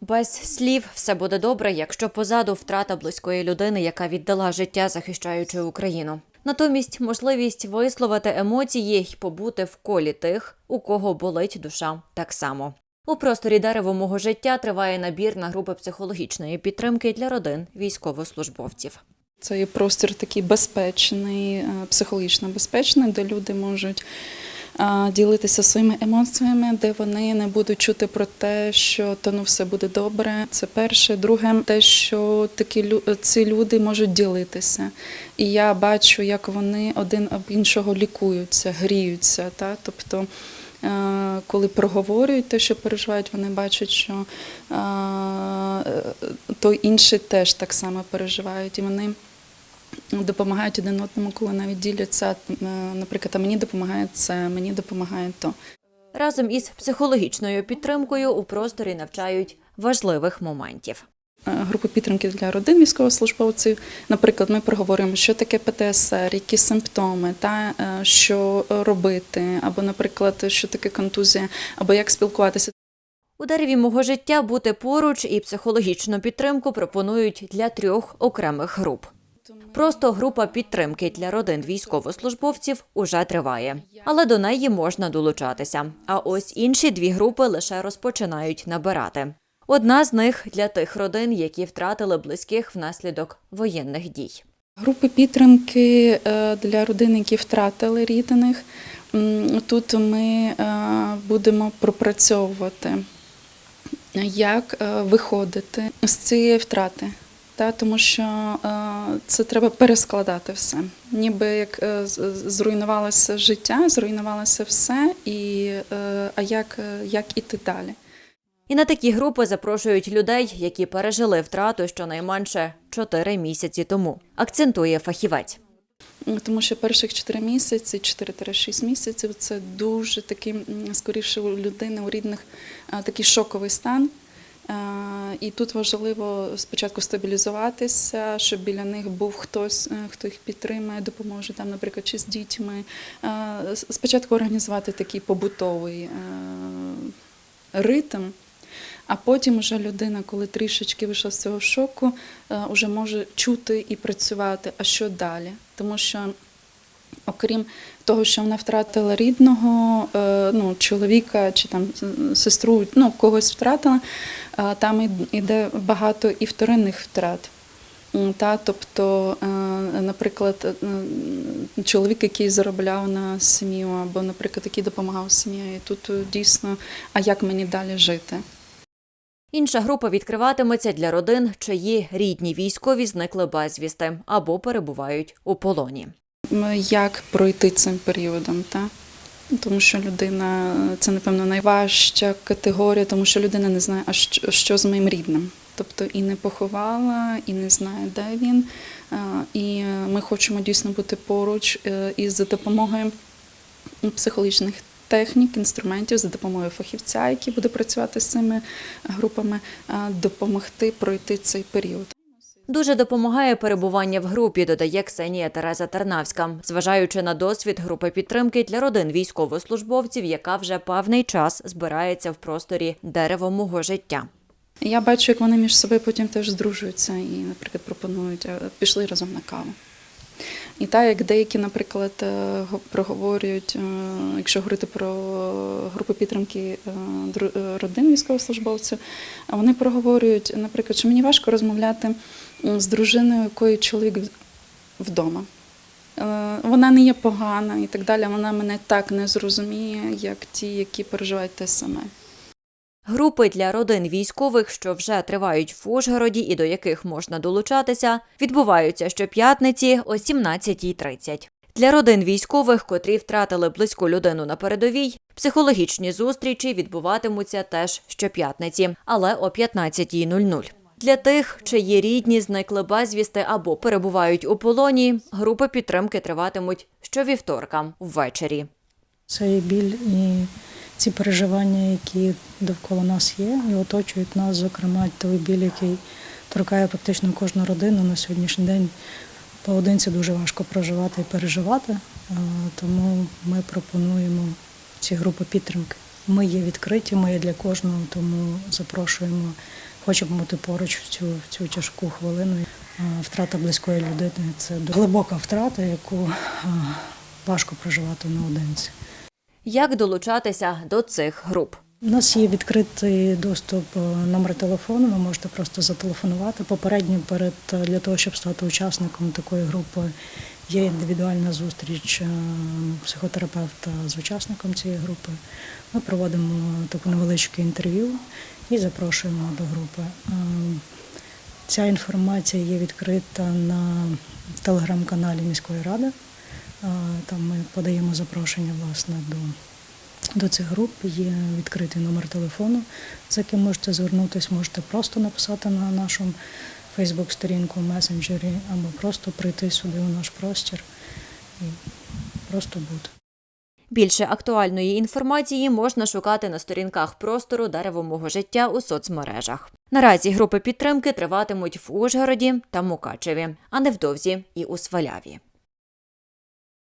Без слів все буде добре, якщо позаду втрата близької людини, яка віддала життя, захищаючи Україну. Натомість можливість висловити емоції й побути в колі тих, у кого болить душа так само. У просторі дерево мого життя триває набір на групи психологічної підтримки для родин військовослужбовців. Це є простір такий безпечний, е, психологічно безпечний, де люди можуть ділитися своїми емоціями, де вони не будуть чути про те, що то ну все буде добре. Це перше. Друге, те, що такі ці люди можуть ділитися. І я бачу, як вони один об іншого лікуються, гріються. Та? Тобто, коли проговорюють те, що переживають, вони бачать, що той інший теж так само переживають. І вони допомагають один одному, коли навіть діляться. е, Наприклад, а мені допомагає це, мені допомагає то. Разом із психологічною підтримкою у просторі навчають важливих моментів. Е, Групи підтримки для родин військовослужбовців. Наприклад, ми проговорюємо, що таке ПТСР, які симптоми, та е, що робити, або, наприклад, що таке контузія, або як спілкуватися. У дереві мого життя бути поруч і психологічну підтримку пропонують для трьох окремих груп. Просто група підтримки для родин військовослужбовців уже триває, але до неї можна долучатися. А ось інші дві групи лише розпочинають набирати. Одна з них для тих родин, які втратили близьких внаслідок воєнних дій. Групи підтримки е, для родин, які втратили рідних. Тут ми е, будемо пропрацьовувати, як е, виходити з цієї втрати. Тому що це треба перескладати все. Ніби як е, зруйнувалося життя, зруйнувалося все, і, е, а як, е, як іти далі? І на такі групи запрошують людей, які пережили втрату щонайменше 4 місяці тому. Акцентує фахівець. Тому що перших 4 місяці, 4-6 місяців це дуже такий, скоріше у людини, у рідних такий шоковий стан. А, І тут важливо спочатку стабілізуватися, щоб біля них був хтось, е, хто їх підтримає, допоможе там, наприклад, чи з дітьми. Спочатку організувати такий побутовий е, ритм. А потім вже людина, коли трішечки вийшла з цього шоку, е, вже може чути і працювати. А що далі? Тому що, окрім того, що вона втратила рідного, е, ну, чоловіка чи там сестру, ну, когось втратила, е, там іде багато і вторинних втрат. Та, тобто, е, наприклад, чоловік, який заробляв на сім'ю, або, наприклад, який допомагав сім'ї, тут дійсно, а як мені далі жити? Інша група відкриватиметься для родин, чиї рідні військові зникли безвісти або перебувають у полоні. Як пройти цим періодом, та? Тому що людина це, напевно, найважча категорія, тому що людина не знає, а що, що з моїм рідним. Тобто і не поховала, і не знає, де він. І ми хочемо дійсно бути поруч е, і за допомогою психологічних технік, інструментів, за допомогою фахівця, який буде працювати з цими групами, допомогти пройти цей період. Дуже допомагає перебування в групі, додає Ксенія Тереза Тернавська, зважаючи на досвід групи підтримки для родин військовослужбовців, яка вже певний час збирається в просторі дерево мого життя. Я бачу, як вони між собою потім теж здружуються і, наприклад, пропонують пішли разом на каву. І так, як деякі, наприклад, е, проговорюють, е, якщо говорити про групи підтримки е, родин військовослужбовців, вони проговорюють, наприклад, що мені важко розмовляти з дружиною, якої чоловік вдома. Вона не є погана і так далі, вона мене так не зрозуміє, як ті, які переживають те саме. Групи для родин військових, що вже тривають в Ужгороді і до яких можна долучатися, відбуваються щоп'ятниці о 17.30. Для родин військових, котрі втратили близьку людину на передовій, психологічні зустрічі відбуватимуться теж щоп'ятниці, але о 15.00. Для тих, чиї рідні зникли безвісти або перебувають у полоні, групи підтримки триватимуть щовівторка ввечері. Цей біль і ці переживання, які довкола нас є, і оточують нас, зокрема, той біль, який торкає практично кожну родину на сьогоднішній день. Поодинці дуже важко проживати і переживати, тому ми пропонуємо ці групи підтримки. Ми є відкриті, ми є для кожного, тому запрошуємо, хочемо бути поруч в цю, в цю тяжку хвилину. Втрата близької людини це глибока втрата, яку важко проживати наодинці. Як долучатися до цих груп? У нас є відкритий доступ е, номер телефону. Ви можете просто зателефонувати. Попередньо перед е, для того, щоб стати учасником такої групи, є індивідуальна зустріч е, психотерапевта з учасником цієї групи. Ми проводимо таку невеличке інтерв'ю і запрошуємо до групи. Ця інформація є відкрита на телеграм-каналі міської ради. Там ми подаємо запрошення власне до до цих груп є відкритий номер телефону, за яким можете звернутися, можете просто написати на нашу Фейсбук-сторінку, месенджері, або просто прийти сюди у наш простір і просто бути. Більше актуальної інформації можна шукати на сторінках простору дерево мого життя у соцмережах. Наразі групи підтримки триватимуть в Ужгороді та Мукачеві, а невдовзі і у Сваляві.